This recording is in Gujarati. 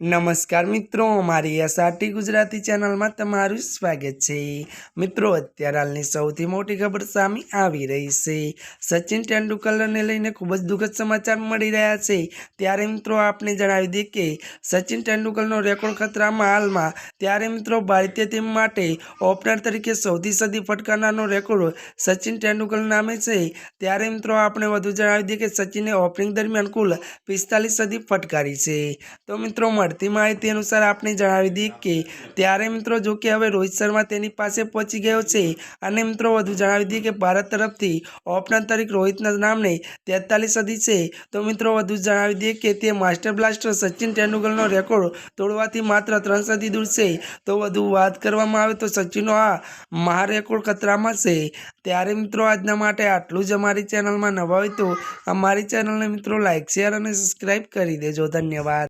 નમસ્કાર મિત્રો, અમારી એસઆરટી ગુજરાતી ચેનલમાં તમારું સ્વાગત છે. મિત્રો, અત્યારે હાલની સૌથી મોટી ખબર સામે આવી રહી છે. સચિન તેંડુલકરને લઈને ખૂબ જ દુઃખદ સમાચાર મળી રહ્યા છે. ત્યારે મિત્રો, આપને જણાવી દઈએ કે સચિન તેંડુલકરનો રેકોર્ડ ખતરામાં હાલમાં, ત્યારે મિત્રો, ભારતીય ટીમ માટે ઓપનર તરીકે સૌથી સદી ફટકારનારનો રેકોર્ડ સચિન તેંડુલકર નામે છે. ત્યારે મિત્રો આપણે વધુ જણાવી દઈએ કે સચિને ઓપનિંગ દરમિયાન કુલ પિસ્તાલીસ સદી ફટકારી છે. તો મિત્રો મળતી માહિતી અનુસાર આપણે જણાવી દઈએ કે ત્યારે મિત્રો જો કે હવે રોહિત શર્મા તેની પાસે પહોંચી ગયો છે. અને મિત્રો વધુ જણાવી દઈએ કે ભારત તરફથી ઓપનર તરીકે રોહિતના નામને તેતાલીસ સદી છે. તો મિત્રો વધુ જણાવી દઈએ કે તે માસ્ટર બ્લાસ્ટર સચિન તેંડુલકરનો રેકોર્ડ તોડવાથી માત્ર ત્રણ સદી દૂર છે. તો વધુ વાત કરવામાં આવે તો સચિનનો આ મહા રેકોર્ડ ખતરામાં છે. ત્યારે મિત્રો આજના માટે આટલું જ અમારી ચેનલમાં નવા હોય તો અમારી ચેનલને મિત્રો લાઇક શેર અને સબસ્ક્રાઈબ કરી દેજો. ધન્યવાદ.